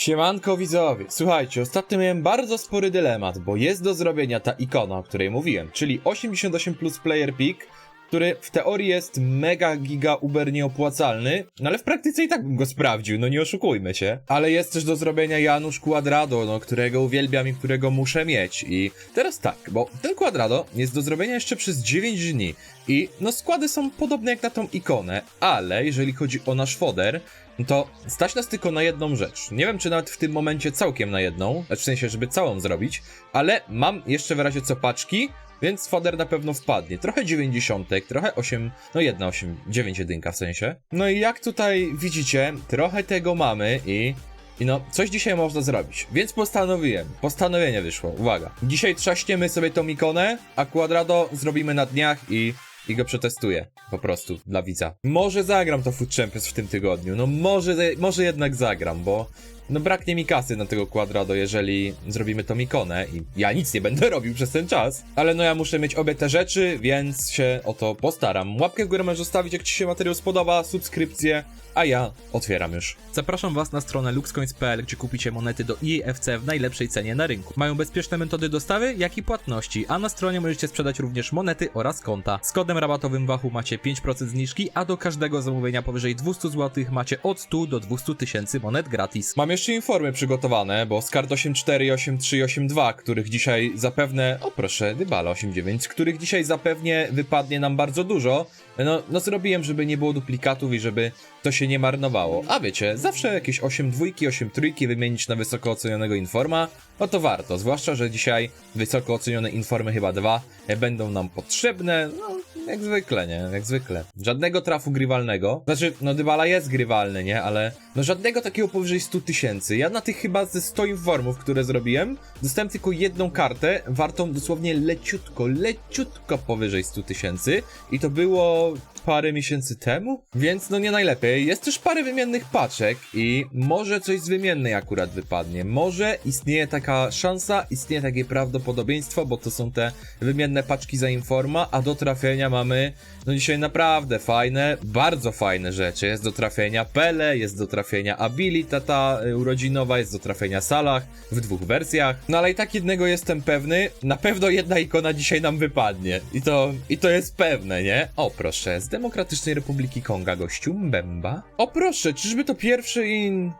Siemanko widzowie, słuchajcie, ostatnio miałem bardzo spory dylemat, bo jest do zrobienia ta ikona, o której mówiłem, czyli 88 plus player pick, który w teorii jest mega giga uber nieopłacalny, no ale w praktyce i tak bym go sprawdził, no nie oszukujmy się. Ale jest też do zrobienia Janusz Quadrado, no którego uwielbiam i którego muszę mieć. I teraz tak, bo ten Quadrado jest do zrobienia jeszcze przez 9 dni i no składy są podobne jak na tą ikonę, ale jeżeli chodzi o nasz foder, no to stać nas tylko na jedną rzecz. Nie wiem, czy nawet w tym momencie całkiem na jedną, znaczy w sensie, żeby całą zrobić, ale mam jeszcze w razie co paczki, więc foder na pewno wpadnie. Trochę 90, trochę 8, no jedna 8, 9 jedynka w sensie. No i jak tutaj widzicie, trochę tego mamy i i no, coś dzisiaj można zrobić. Więc postanowiłem. Postanowienie wyszło. Uwaga. Dzisiaj trzaśniemy sobie tą ikonę, a Quadrado zrobimy na dniach i i go przetestuję. Po prostu, dla widza. Może zagram to Food Champions w tym tygodniu. No może, może jednak zagram, bo no braknie mi kasy na tego Quadrado, jeżeli zrobimy tą ikonę i ja nic nie będę robił przez ten czas. Ale no ja muszę mieć obie te rzeczy, więc się o to postaram. Łapkę w górę możesz zostawić, jak Ci się materiał spodoba, subskrypcję, a ja otwieram już. Zapraszam Was na stronę luxcoins.pl, gdzie kupicie monety do EAFC w najlepszej cenie na rynku. Mają bezpieczne metody dostawy, jak i płatności, a na stronie możecie sprzedać również monety oraz konta. Z kodem rabatowym Wachu macie 5% zniżki, a do każdego zamówienia powyżej 200 zł macie od 100 do 200 tysięcy monet gratis. Mam jeszcze informy przygotowane, bo z kart 8.4 i 8.3 i 8.2, których dzisiaj zapewne, o proszę, Dybala 8.9, których dzisiaj zapewnie wypadnie nam bardzo dużo, no, no zrobiłem, żeby nie było duplikatów i żeby to się nie marnowało. A wiecie, zawsze jakieś 8 dwójki, 8 trójki wymienić na wysoko ocenionego informa, no to warto, zwłaszcza, że dzisiaj wysoko ocenione informy chyba dwa e, będą nam potrzebne, no jak zwykle, nie? Jak zwykle. Żadnego trafu grywalnego. Znaczy, no Dybala jest grywalny, nie? Ale no żadnego takiego powyżej 100 tysięcy. Ja na tych chyba ze 100 informów, które zrobiłem, dostałem tylko jedną kartę, wartą dosłownie leciutko, leciutko powyżej 100 tysięcy. I to było parę miesięcy temu, więc no nie najlepiej. Jest też parę wymiennych paczek i może coś z wymiennej akurat wypadnie. Może istnieje taka szansa, istnieje takie prawdopodobieństwo, bo to są te wymienne paczki za informa, a do trafienia mamy no dzisiaj naprawdę fajne, bardzo fajne rzeczy. Jest do trafienia Pele, jest do trafienia Abilita ta y, urodzinowa, jest do trafienia Salah w dwóch wersjach. No ale i tak jednego jestem pewny, na pewno jedna ikona dzisiaj nam wypadnie. I to, i to jest pewne, nie? O proszę, z Demokratycznej Republiki Konga gościu Mbemba. O proszę, czyżby to pierwszy in...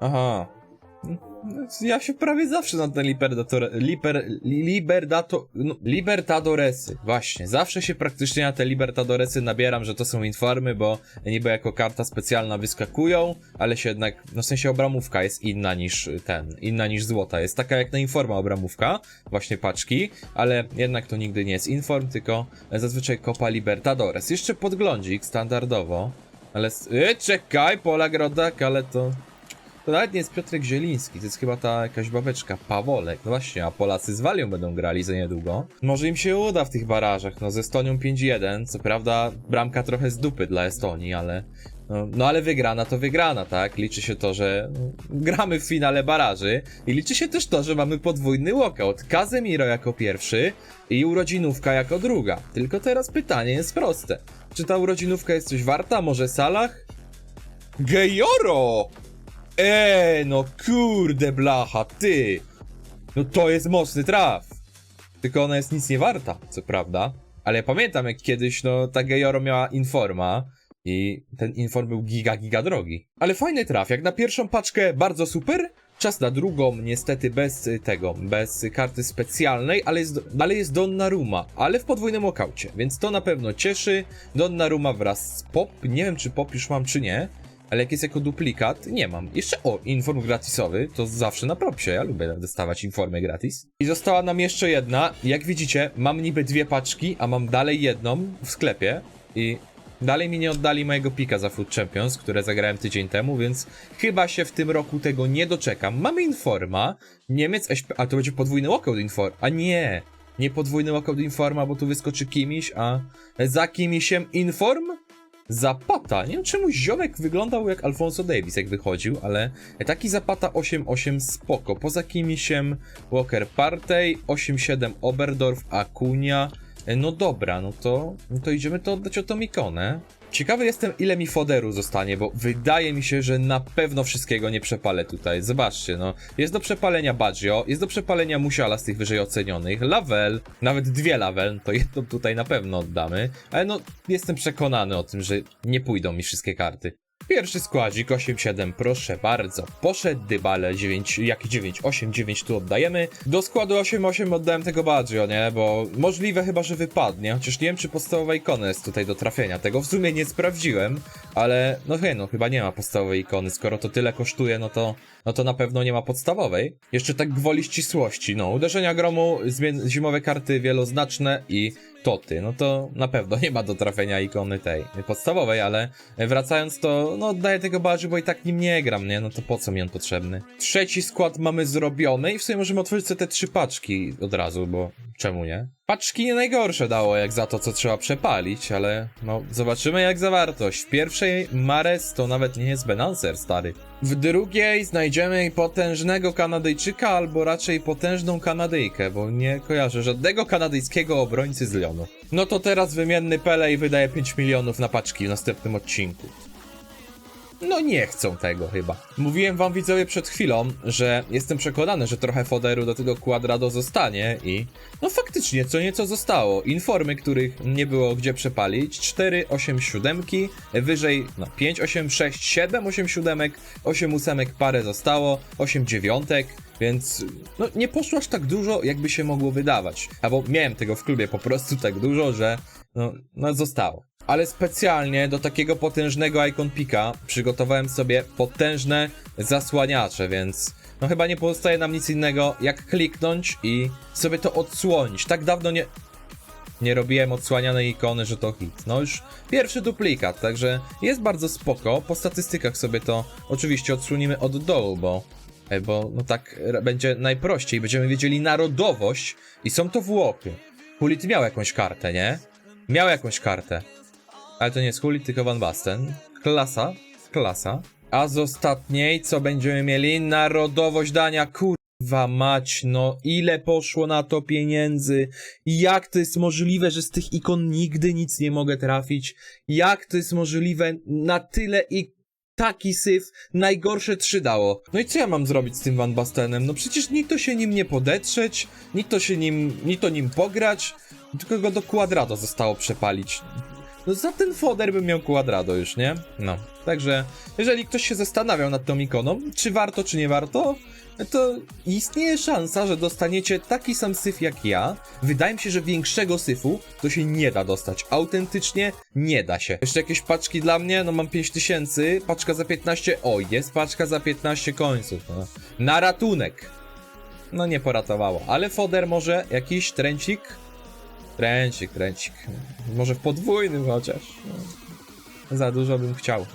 Aha. Ja się prawie zawsze na te Liberdatore, liber, liberdato, no, Libertadoresy, właśnie, zawsze się praktycznie na te Libertadoresy nabieram, że to są informy, bo niby jako karta specjalna wyskakują, ale się jednak, no w sensie obramówka jest inna niż ten, inna niż złota, jest taka jak na informa obramówka, właśnie paczki, ale jednak to nigdy nie jest inform, tylko zazwyczaj Copa Libertadores. Jeszcze podglądzik standardowo, ale, e, czekaj, Pola Grodak, ale to... To nawet nie jest Piotrek Zieliński, to jest chyba ta jakaś babeczka, Pawolek. No właśnie, a Polacy z Walią będą grali za niedługo. Może im się uda w tych barażach, no z Estonią 5-1, co prawda bramka trochę z dupy dla Estonii, ale... No, no ale wygrana to wygrana, tak? Liczy się to, że no, gramy w finale baraży i liczy się też to, że mamy podwójny walkout. Kazemiro jako pierwszy i urodzinówka jako druga. Tylko teraz pytanie jest proste. Czy ta urodzinówka jest coś warta? Może Salah? Gejoro! Eee, no kurde blacha, ty! No to jest mocny traf! Tylko ona jest nic nie warta, co prawda. Ale ja pamiętam jak kiedyś, no, ta Gejoro miała informa i ten inform był giga, giga drogi. Ale fajny traf, jak na pierwszą paczkę bardzo super, czas na drugą niestety bez y, tego, bez karty specjalnej, ale jest, ale jest Donnarumma, ale w podwójnym okaucie, więc to na pewno cieszy. Donnarumma wraz z Pop, nie wiem czy Pop już mam czy nie, ale jak jest jako duplikat, nie mam. Jeszcze o, inform gratisowy, to zawsze na propsie, ja lubię dostawać informy gratis. I została nam jeszcze jedna, jak widzicie, mam niby dwie paczki, a mam dalej jedną w sklepie i dalej mi nie oddali mojego pika za Food Champions, które zagrałem tydzień temu, więc chyba się w tym roku tego nie doczekam. Mamy informa, Niemiec, SP, a to będzie podwójny walkout inform, a nie, nie podwójny walkout informa, bo tu wyskoczy kimiś, a za kimisiem inform? Zapata. Nie wiem czemu ziomek wyglądał jak Alfonso Davis jak wychodził, ale taki Zapata 8-8 spoko. Poza kimisiem Walker Partey, 8-7 Oberdorf, Akunia. No dobra, no to, no to idziemy to oddać o tą ikonę. Ciekawy jestem, ile mi foderu zostanie, bo wydaje mi się, że na pewno wszystkiego nie przepalę tutaj. Zobaczcie, no. Jest do przepalenia Baggio, jest do przepalenia Musiala z tych wyżej ocenionych, Lavel, nawet dwie Lavel, to jedną tutaj na pewno oddamy, ale no, jestem przekonany o tym, że nie pójdą mi wszystkie karty. Pierwszy składzik 8-7, proszę bardzo. Poszedł Dybale 9, jak 9, 8, 9 tu oddajemy. Do składu 8-8 oddałem tego Baggio, nie? Bo możliwe chyba, że wypadnie. Chociaż nie wiem, czy podstawowa ikona jest tutaj do trafienia. Tego w sumie nie sprawdziłem, ale no no chyba nie ma podstawowej ikony. Skoro to tyle kosztuje, no to, no to na pewno nie ma podstawowej. Jeszcze tak gwoli ścisłości, no. Uderzenia gromu, zimowe karty wieloznaczne i toty. No to na pewno nie ma do trafienia ikony tej podstawowej, ale wracając to, no oddaję tego badżu, bo i tak nim nie gram, nie? No to po co mi on potrzebny? Trzeci skład mamy zrobiony i w sumie możemy otworzyć sobie te trzy paczki od razu, bo czemu nie? Paczki nie najgorsze dało, jak za to, co trzeba przepalić, ale no zobaczymy jak zawartość. W pierwszej Mares to nawet nie jest Benancer, stary. W drugiej znajdziemy potężnego Kanadyjczyka, albo raczej potężną Kanadyjkę, bo nie kojarzę żadnego kanadyjskiego obrońcy z Lyonu. No to teraz wymienny Pele i wydaje 5 milionów na paczki w następnym odcinku. No nie chcą tego chyba. Mówiłem wam widzowie przed chwilą, że jestem przekonany, że trochę foderu do tego Quadrado zostanie i no faktycznie co nieco zostało. Informy, których nie było gdzie przepalić, 4, 8 siódemki, wyżej no 5, 8, 6, 7, 8 siódemek, 8 ósemek parę zostało, 8 dziewiątek, więc no nie poszło aż tak dużo, jakby się mogło wydawać. Albo miałem tego w klubie po prostu tak dużo, że no, no zostało. Ale specjalnie do takiego potężnego Icon Pika przygotowałem sobie potężne zasłaniacze, więc no chyba nie pozostaje nam nic innego jak kliknąć i sobie to odsłonić. Tak dawno nie, nie robiłem odsłanianej ikony, że to hit. No już pierwszy duplikat, także jest bardzo spoko. Po statystykach sobie to oczywiście odsłonimy od dołu, bo, e, bo no tak będzie najprościej. Będziemy wiedzieli narodowość i są to Włochy. Hulit miał jakąś kartę, nie? Miał jakąś kartę. Ale to nie jest Hulit, tylko Van Basten. Klasa, klasa. A z ostatniej, co będziemy mieli? Narodowość dania, kurwa mać, no ile poszło na to pieniędzy? Jak to jest możliwe, że z tych ikon nigdy nic nie mogę trafić? Jak to jest możliwe na tyle i taki syf, najgorsze trzy dało. No i co ja mam zrobić z tym Van Bastenem? No przecież nikt to się nim nie podetrzeć, nikt to się nim, ni to nim pograć, tylko go do Quadrado zostało przepalić. No za ten foder bym miał Quadrado już, nie? No, także jeżeli ktoś się zastanawiał nad tą ikoną, czy warto, czy nie warto, to istnieje szansa, że dostaniecie taki sam syf jak ja. Wydaje mi się, że większego syfu to się nie da dostać. Autentycznie nie da się. Jeszcze jakieś paczki dla mnie? No mam 5000, paczka za 15. O, jest paczka za 15 końców. No. Na ratunek. No nie poratowało, ale foder może jakiś trencik? Trencik, trencik. Może w podwójnym chociaż. No. Za dużo bym chciał.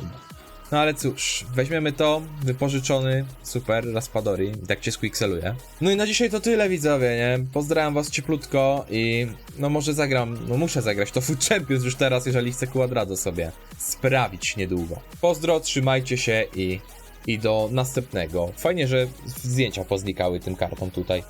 No ale cóż, weźmiemy to, wypożyczony, super, Raspadori, tak cię squixeluje. No i na dzisiaj to tyle widzowie, nie? Pozdrawiam was cieplutko i no może zagram, no muszę zagrać to Food Champions już teraz, jeżeli chcę Quadrado sobie sprawić niedługo. Pozdro, trzymajcie się i, i do następnego. Fajnie, że zdjęcia poznikały tym kartom tutaj.